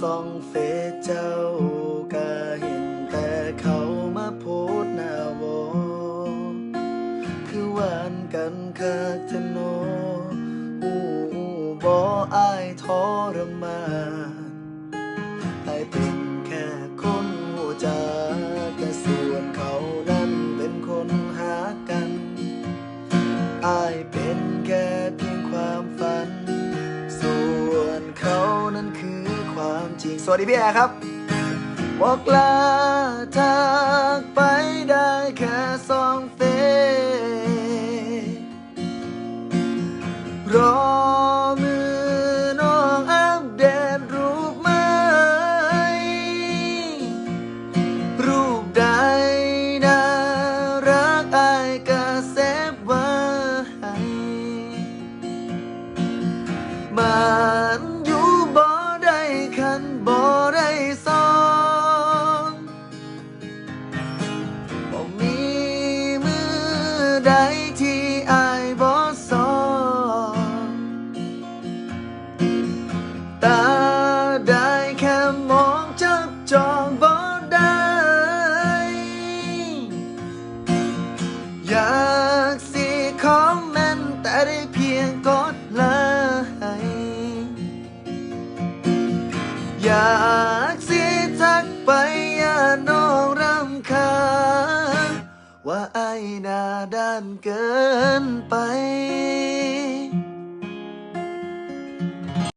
ส่องเฟซเจ้าก็เห็นแต่เขามาโพสหน้าวอคือหวานกันคักเทโนอู้บออายทรมานอายเป็นแค่คนหูจาแต่ส่วนเขานั้นเป็นคนหากันอายเป็น จริง สวัสดีพี่แอร์ครับบอกลาจากไปได้แค่สองเฟซรอมือน้องอัปเดตรูปไหม รูปใดน่ารักอายก็เซฟไว้มัน อยากสิทักไปอย่าน้องรำคาญว่าไอ้หน้าด้านเกินไป